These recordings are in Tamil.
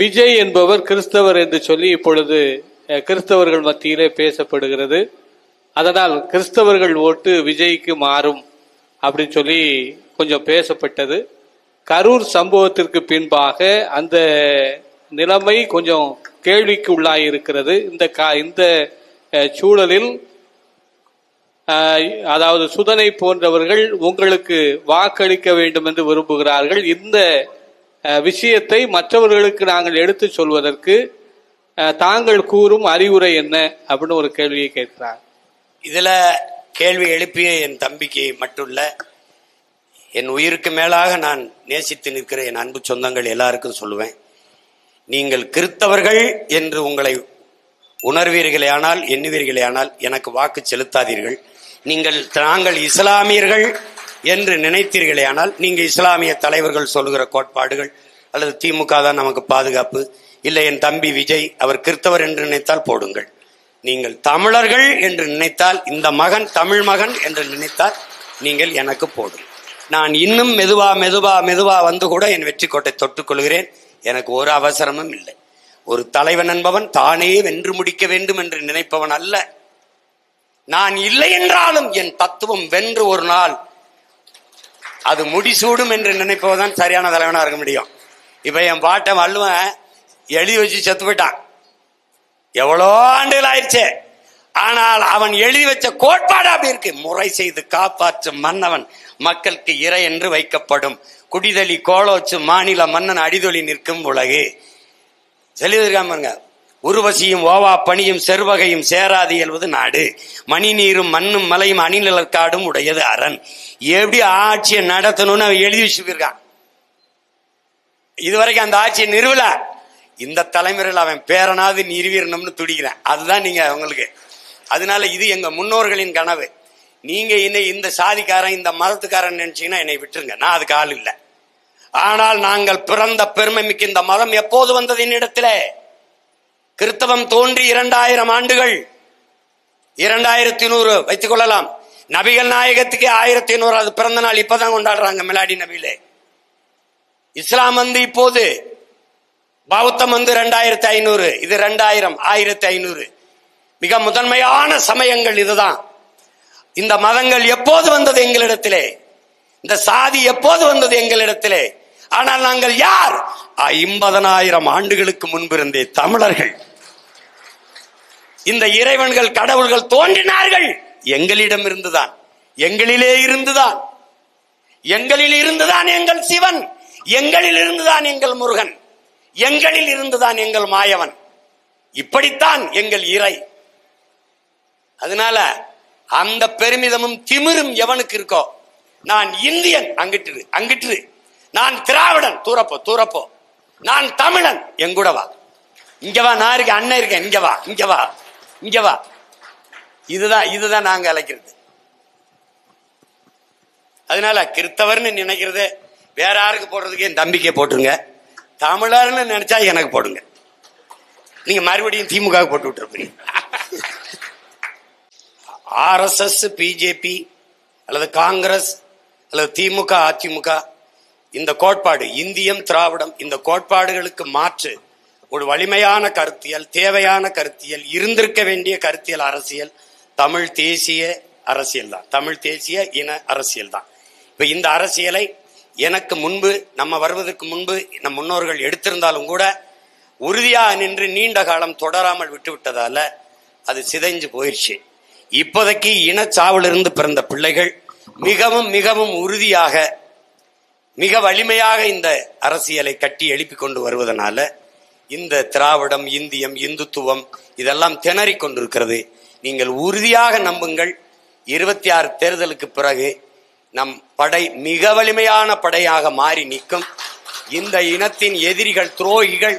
விஜய் என்பவர் கிறிஸ்தவர் என்று சொல்லி இப்பொழுது கிறிஸ்தவர்கள் மத்தியிலே பேசப்படுகிறது. அதனால் கிறிஸ்தவர்கள் ஓட்டு விஜய்க்கு மாறும் அப்படின்னு சொல்லி கொஞ்சம் பேசப்பட்டது. கரூர் சம்பவத்திற்கு பின்பாக அந்த நிலைமை கொஞ்சம் கேள்விக்கு உள்ளாயிருக்கிறது இந்த கா இந்த சூழலில் அதாவது சுதனை போன்றவர்கள் உங்களுக்கு வாக்களிக்க வேண்டும் என்று விரும்புகிறார்கள். இந்த விஷயத்தை மற்றவர்களுக்கு நாங்கள் எடுத்துச் சொல்வதற்கு தாங்கள் கூறும் அறிவுரை என்ன அப்படின்னு ஒரு கேள்வியை கேட்கிறாங்க இதில் கேள்வி எழுப்பிய என் தம்பிக்கு மட்டும் என் உயிருக்கு மேலாக நான் நேசித்து நிற்கிற என் அன்பு சொந்தங்கள் எல்லாருக்கும் சொல்லுவேன். நீங்கள் கிறித்தவர்கள் என்று உங்களை உணர்வீர்களே ஆனால் எண்ணுவீர்களே ஆனால் எனக்கு வாக்கு செலுத்தாதீர்கள். நீங்கள் நாங்கள் இஸ்லாமியர்கள் என்று நினைத்தீர்களே ஆனால் நீங்க இஸ்லாமிய தலைவர்கள் சொல்லுகிற கோட்பாடுகள் அல்லது திமுக தான் நமக்கு பாதுகாப்பு இல்லை என் தம்பி விஜய் அவர் கிறித்தவர் என்று நினைத்தால் போடுங்கள். நீங்கள் தமிழர்கள் என்று நினைத்தால் இந்த மகன் தமிழ் மகன் என்று நினைத்தால் நீங்கள் எனக்கு போடும் நான் இன்னும் மெதுவா மெதுவா மெதுவா வந்து கூட என் வெற்றி கோட்டை தொட்டுக்கொள்கிறேன் எனக்கு ஒரு அவசரமும் இல்லை. ஒரு தலைவன் என்பவன் தானே வென்று முடிக்க வேண்டும் என்று நினைப்பவன் அல்ல. நான் இல்லை என்றாலும் என் தத்துவம் வென்று ஒரு நாள் அது முடிசூடும் என்று நினைப்பதுதான் சரியான தலைவனாக இருக்க முடியும். இப்போ என் பாட்டை வள்ளுவன் எலி வச்சு செத்து போயிட்டான். எவ்வளோ ஆண்டுகள் ஆயிடுச்சு. ஆனால் அவன் எழுதி வச்ச கோட்பாடு அப்படி இருக்கு. முறை செய்து காப்பாற்றும் மன்னவன். மக்களுக்கு இறை என்று வைக்கப்படும். குடிதலி கோலோச்சு மாநில மன்னன் அடிதொலி நிற்கும் உலகு. சொல்லியிருக்காம பாருங்க. உருவசியும் ஓவா பணியும் செருவகையும் சேராது இயல்வது நாடு. மணி நீரும் மண்ணும் மலையும் அணிநிலற்காடும் உடையது அரண். எப்படி ஆட்சியை நடத்தணும்னு அவன் எழுதி வச்சுருக்கான் இதுவரைக்கும் அந்த ஆட்சியை நிறுவல. இந்த தலைமுறையில் அவன் பேரனாவது நிறுவிடணும்னு துடிக்கிறேன். அதுதான் நீங்க உங்களுக்கு அதனால இது எங்க முன்னோர்களின் கனவு. நீங்க என்ன இந்த சாதிக்காரன் இந்த மதத்துக்காரன் நினைச்சீங்கன்னா என்னை விட்டுருங்க. நான் அதுக்கு ஆள் இல்லை. ஆனால் நாங்கள் பிறந்த பெருமை மிக்க இந்த மதம் எப்போது வந்தது என்னிடத்திலே? கிறிஸ்தவம் தோன்றி இரண்டாயிரம் ஆண்டுகள். இரண்டாயிரத்தி நூறு வைத்துக் கொள்ளலாம். நபிகள் நாயகத்துக்கு ஆயிரத்தி நூறாவது பிறந்த நாள் இப்பதான் கொண்டாடுறாங்க மிலாடி நபியிலே. இஸ்லாம் வந்து இப்போது பௌத்தம் வந்து ரெண்டாயிரத்தி ஐநூறு இது ரெண்டாயிரம் ஆயிரத்தி ஐநூறு. மிக முதன்மையான சமயங்கள் இதுதான். இந்த மதங்கள் எப்போது வந்தது எங்களிடத்திலே? இந்த சாதி எப்போது வந்தது எங்களிடத்திலே? ஆனால் நாங்கள் யார்? ஐம்பதனாயிரம் ஆண்டுகளுக்கு முன்பிருந்தே தமிழர்கள். இந்த இறைவன்கள் கடவுள்கள் தோன்றினார்கள். எங்களிடம் இருந்துதான். எங்களிலே இருந்துதான். எங்களில் இருந்துதான் எங்கள் சிவன். எங்களில் இருந்துதான் எங்கள் முருகன். எங்களில் இருந்துதான் எங்கள் மாயவன். இப்படித்தான் எங்கள் இறை. அதனால அந்த பெருமிதமும் திமிரும் எவனுக்கு இருக்கோ நான் இந்தியன் அங்கிட்டு அங்கிட்டு நான் திராவிடன் தூரப்போ தூரப்போ. நான் தமிழன் எங்கூடவா இங்க வா நான் இருக்கேன் அண்ணன் இருக்கேன் இங்க வா இங்க வா. இங்க வா. இதுதான் இதுதான் நாங்க அழைக்கிறது. அதனால கிறித்தவர்னு நினைக்கிறது வேற யாருக்கு போடுறதுக்கு என் தம்பிக்கே போட்டுருங்க. தமிழர்னு நினைச்சா எனக்கு போடுங்க. நீங்க மறுபடியும் திமுக போட்டு விட்டுருப்பீங்க. ஆர்எஸ்எஸ் பிஜேபி அல்லது காங்கிரஸ் அல்லது திமுக அதிமுக இந்த கோட்பாடு இந்தியம் திராவிடம் இந்த கோட்பாடுகளுக்கு மாற்று ஒரு வலிமையான கருத்தியல் தேவையான கருத்தியல் இருந்திருக்க வேண்டிய கருத்தியல் அரசியல் தமிழ் தேசிய அரசியல் தான். தமிழ் தேசிய இன அரசியல் தான். இப்போ இந்த அரசியலை எனக்கு முன்பு நம்ம வருவதற்கு முன்பு நம் முன்னோர்கள் எடுத்திருந்தாலும் கூட உறுதியாக நின்று நீண்ட காலம் தொடராமல் விட்டுவிட்டதால அது சிதைஞ்சு போயிடுச்சு இப்போதைக்கு இனச்சாவிலிருந்து பிறந்த பிள்ளைகள் மிகவும் மிகவும் உறுதியாக மிக வலிமையாக இந்த அரசியலை கட்டி எழுப்பி கொண்டு வருவதனால இந்த திராவிடம் இந்தியம் இந்துத்துவம் இதெல்லாம் திணறி கொண்டிருக்கிறது. நீங்கள் உறுதியாக நம்புங்கள். இருபத்தி ஆறு தேர்தலுக்கு பிறகு நம் படை மிக வலிமையான படையாக மாறி நிற்கும். இந்த இனத்தின் எதிரிகள் துரோகிகள்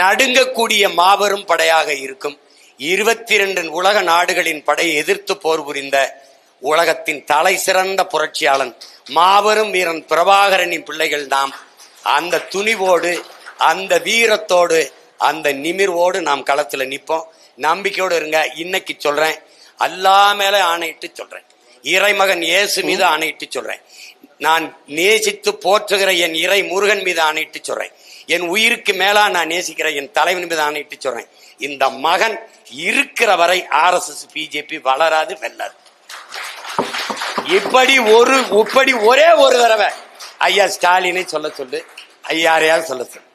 நடுங்கக்கூடிய மாபெரும் படையாக இருக்கும். இருபத்தி இரண்டு உலக நாடுகளின் படையை எதிர்த்து போர் புரிந்த உலகத்தின் தலை சிறந்த புரட்சியாளன் மாபெரும் வீரன் பிரபாகரனின் பிள்ளைகள் நாம் அந்த துணிவோடு அந்த வீரத்தோடு அந்த நிமிர்வோடு நாம் களத்தில் நிற்போம் நம்பிக்கையோடு இருங்க. இன்னைக்கு சொல்றேன். அல்லா மேல ஆணையிட்டு சொல்றேன். இறைமகன் இயேசு மீது ஆணையிட்டு சொல்றேன். நான் நேசித்து போற்றுகிற என் இறை முருகன் மீது ஆணையிட்டு சொல்றேன். என் உயிருக்கு மேலா நான் நேசிக்கிற என் தலைவன் மீது ஆணையிட்டு சொல்றேன். இந்த மகன் இருக்கிற வரை ஆர்எஸ்எஸ் பிஜேபி வளராது வெல்லாது. இப்படி ஒரு இப்படி ஒரே ஒரு தடவை. ஐயா ஸ்டாலினை சொல்ல சொல்லு. ஐயாரையாவது சொல்ல சொல்லு.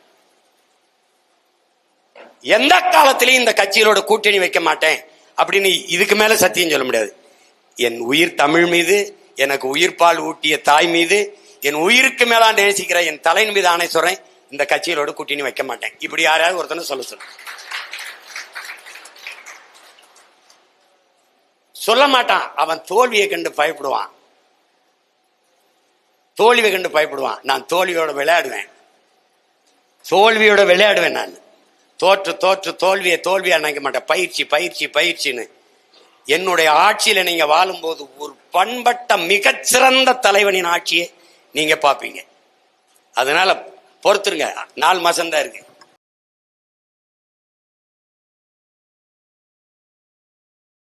எந்த காலத்திலையும் இந்த கட்சிகளோட கூட்டணி வைக்க மாட்டேன் அப்படின்னு இதுக்கு மேல சத்தியம் சொல்ல முடியாது. என் உயிர் தமிழ் மீது எனக்கு உயிர்ப்பால் ஊட்டிய தாய் மீது என் உயிருக்கு மேலாண்டு நேசிக்கிற என் தலையின் மீது ஆணை சொல்றேன் இந்த கட்சிகளோட கூட்டணி வைக்க மாட்டேன். இப்படி யாராவது ஒருத்தனை சொல்ல சொல்ல சொல்ல மாட்டான். அவன் தோல்வியை கண்டு பயப்படுவான். தோல்வியை கண்டு பயப்படுவான். நான் தோல்வியோட விளையாடுவேன். தோல்வியோட விளையாடுவேன் நான். தோற்று தோற்று தோல்வியை தோல்வியா நினைக்க மாட்டேன். பயிற்சி பயிற்சி பயிற்சின்னு. என்னுடைய ஆட்சியில நீங்க வாழும்போது ஒரு பண்பட்ட மிகச்சிறந்த தலைவனின் ஆட்சியை நீங்க பார்ப்பீங்க. அதனால பொறுத்துருங்க. நாலு மாசம்தான் இருக்கு.